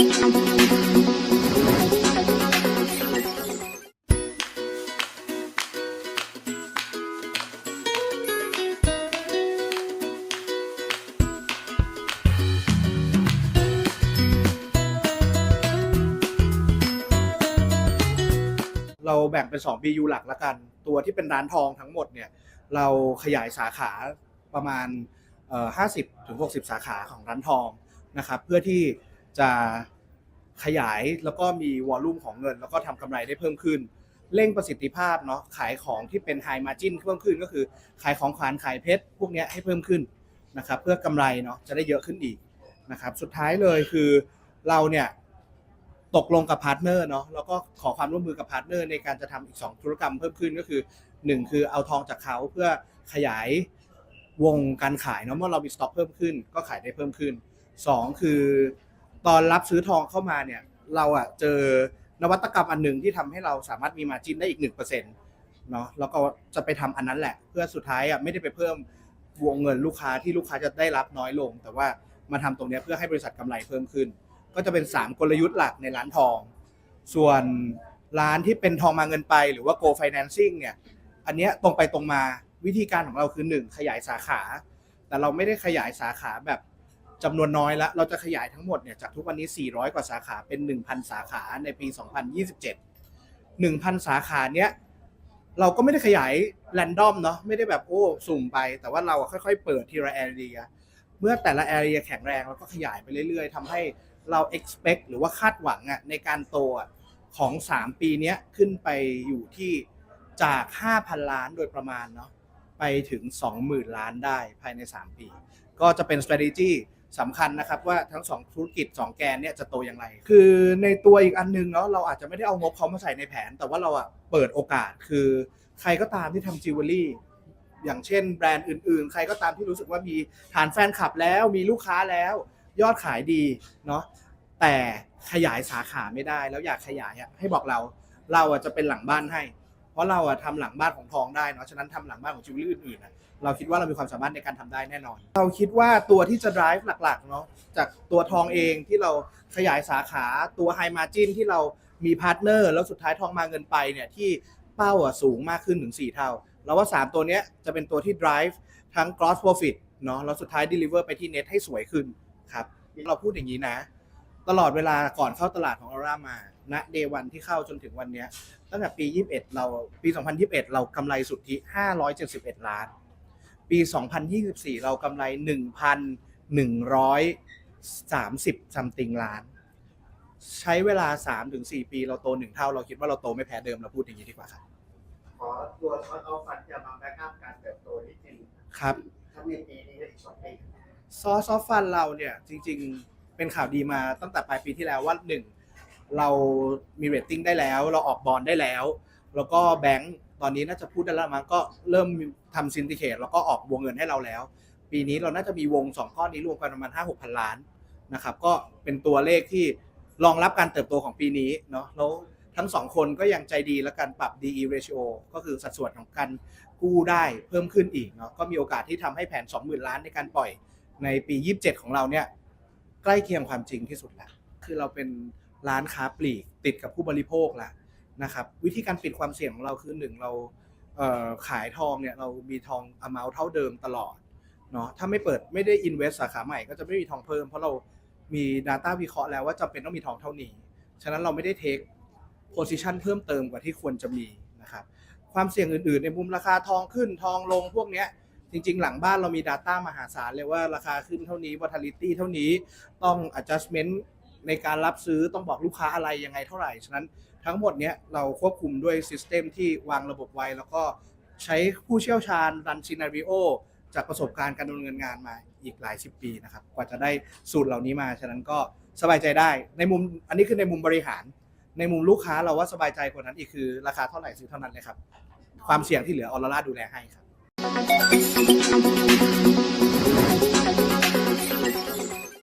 เราแบ่งเป็น 2 BU หลักละกัน ตัวที่เป็นร้านทองทั้งหมดเนี่ย เราขยายสาขาประมาณ 50-60 สาขาของร้านทองนะครับ เพื่อที่ จะขยายแล้วก็มีวอลลุ่มของเงิน แล้วก็ทำกำไรได้เพิ่มขึ้น เร่งประสิทธิภาพเนาะขายของที่เป็นไฮมาจินเพิ่มขึ้นก็คือ ขายของขวัญขายเพชรพวกเนี้ยให้เพิ่มขึ้นนะครับเพื่อกำไรเนาะจะได้เยอะขึ้นอีกนะครับสุดท้ายเลยคือเราเนี่ยตกลงกับพาร์ทเนอร์เนาะแล้วก็ขอความร่วมมือกับพาร์ทเนอร์ในการจะทำอีก 2 ธุรกรรมเพิ่มขึ้นก็คือ 1 คือเอาทองจากเขาเพื่อขยายวงการขายเนาะเมื่อเรามีสต็อกเพิ่มขึ้น ก็ขายได้เพิ่มขึ้น 2 คือ ตอนรับซื้อทองเข้ามาเนี่ย เราอะเจอนวัตกรรมอันหนึ่งที่ทำให้เราสามารถมีมาจินได้อีก1%เปอร์เซ็นต์เนาะแล้วก็จะไปทำอันนั้นแหละ เพื่อสุดท้ายอะไม่ได้ไปเพิ่มวงเงินลูกค้าที่ลูกค้าจะได้รับน้อยลง แต่ว่ามาทำตรงนี้เพื่อให้บริษัทกำไรเพิ่มขึ้น ก็จะเป็น 3 กลยุทธ์หลักในร้านทอง ส่วนร้านที่เป็นทองมาเงินไปหรือว่า go financing เนี่ยอันเนี้ยตรงไปตรงมาวิธีการของเราคือ 1 ขยายสาขา แต่เราไม่ได้ขยายสาขาแบบ จำนวนน้อยแล้วเราจะขยายทั้งหมดเนี่ยจากทุกวันนี้ 400 กว่าสาขาเป็น 1,000 สาขาในปี 2027 1,000 สาขาเนี้ยเราก็ไม่ได้ขยายแรนดอมเนาะไม่ได้แบบโอ้สุ่มไป แต่ว่าเราค่อยๆ เปิดทีละแอเรียเมื่อแต่ละแอเรียแข็งแรงเราก็ขยายไปเรื่อยๆทำให้เรา expect หรือว่าคาดหวังอะในการโตอะของ 3 ปีเนี้ยขึ้นไปอยู่ที่จาก 5,000 ล้านโดยประมาณเนาะไปถึง 20,000 ล้านได้ภายใน 3 ปี ก็จะเป็น strategy สำคัญนะครับว่าทั้ง2ธุรกิจ 2 แกนเนี่ยจะโตอย่างไร คือในตัวอีกอันนึงเนาะเราอาจจะไม่ได้เอางบเขามาใส่ในแผน แต่ว่าเราอะเปิดโอกาสคือใครก็ตามที่ทำจิวเวลรี่อย่างเช่นแบรนด์อื่นๆ ใครก็ตามที่รู้สึกว่ามีฐานแฟนคลับแล้วมีลูกค้าแล้ว ยอดขายดีเนาะแต่ขยายสาขาไม่ได้แล้วอยากขยายให้บอกเรา เราอะจะเป็นหลังบ้านให้ ราะเราอะทำหลังบ้านของทองได้เนาะฉะนั้นทำหลังบ้านของจิวเวลรี่อื่นๆอะเราคิดว่าเรามีความสามารถในการทำได้แน่นอน เราคิดว่าตัวที่จะ drive หลักๆเนาะจากตัวทองเองที่เราขยายสาขาตัว high margin ที่เรามีพาร์ทเนอร์แล้วสุดท้ายทองมาเงินไปเนี่ยที่เป้าอะสูงมากขึ้นถึง4เท่าเราว่า 3 ตัวเนี้ยจะเป็นตัวที่ drive ทั้ง gross profit เนาะแล้วสุดท้าย deliver ไปที่ net ให้สวยขึ้นครับเราพูดอย่างนี้นะ ตลอดเวลาก่อนเข้าตลาดของออร่ามา ณเดวันที่เข้าจนถึงวันเนี้ยตั้งแต่ปี 21 เราปี 2021 เรากำไรสุทธิ 571 ล้าน ปี 2024 เรากำไร 1,130ซัมติงล้าน ใช้เวลา 3-4 ปีเราโตหนึ่งเท่า เราคิดว่าเราโตไม่แพ้เดิมเราพูดอย่างนี้ดีกว่าครับขอตัวช็อตเอาฟันจะมาแบ็กอัพการเติบโตนิดนึงครับถ้าในปีนี้และอีกสองปีซอสซอฟฟันเราเนี่ยจริง ๆ เป็นข่าวดีมาตั้งแต่ปลายปีที่แล้วว่าหนึ่ง เรามีเรตติ้งได้แล้ว เราออกบอลได้แล้ว แล้วก็แบงก์ตอนนี้น่าจะพูดได้แล้วมั้งก็เริ่มทำซินดิเคตแล้วก็ออกวงเงินให้เราแล้ว ปีนี้เราน่าจะมีวง 2 ก้อนนี้รวมกันประมาณ 5 6 พันล้านนะครับก็เป็นตัวเลขที่รองรับการเติบโตของปีนี้เนาะแล้วทั้งสองคนก็ยังใจดีและการปรับ DE ratio ก็คือสัดส่วนของการกู้ได้เพิ่มขึ้นอีกเนาะก็มีโอกาสที่ทำให้แผน 20,000 ล้านในการปล่อยในปี 27 ของเราเนี่ยใกล้เคียงความจริงที่สุดแล้วคือเราเป็น ร้านค้าปลีกติดกับผู้บริโภคแล้วนะครับวิธีการปิดความเสี่ยงของเราคือหนึ่งเราเขายทองเนี่ยเรามีทอง amount เท่าเดิมตลอดเนาะถ้าไม่เปิดไม่ได้ invest สาขาใหม่ก็จะไม่มีทองเพิ่ม เพราะเรามี data วิเคราะห์แล้วว่าจำเป็นต้องมีทองเท่านี้ ฉะนั้นเราไม่ได้ take position เพิ่มเติมกว่าที่ควรจะมีนะครับความเสี่ยงอื่นๆ ในมุมราคาทองขึ้นทองลงพวกเนี้ยจริงๆ หลังบ้านเรามี Data มหาศาลเลยว่าราคาขึ้นเท่านี้ volatility เท่านี้ต้อง adjustment ในการรับซื้อต้องบอกลูกค้าอะไรยังไงเท่าไหร่ ฉะนั้นทั้งหมดเนี้ยเราควบคุมด้วย System ที่วางระบบไว้ แล้วก็ใช้ผู้เชี่ยวชาญรันซีนารีโอจากประสบการณ์การดำเนินงานมาอีกหลายสิบปีนะครับ กว่าจะได้สูตรเหล่านี้มา ฉะนั้นก็สบายใจได้ ในมุมอันนี้คือในมุมบริหาร ในมุมลูกค้าเราว่าสบายใจกว่านั้นอีกคือราคาเท่าไหร่ซื้อเท่านั้นเลยครับ ความเสี่ยงที่เหลือออร่าดูแลให้ครับ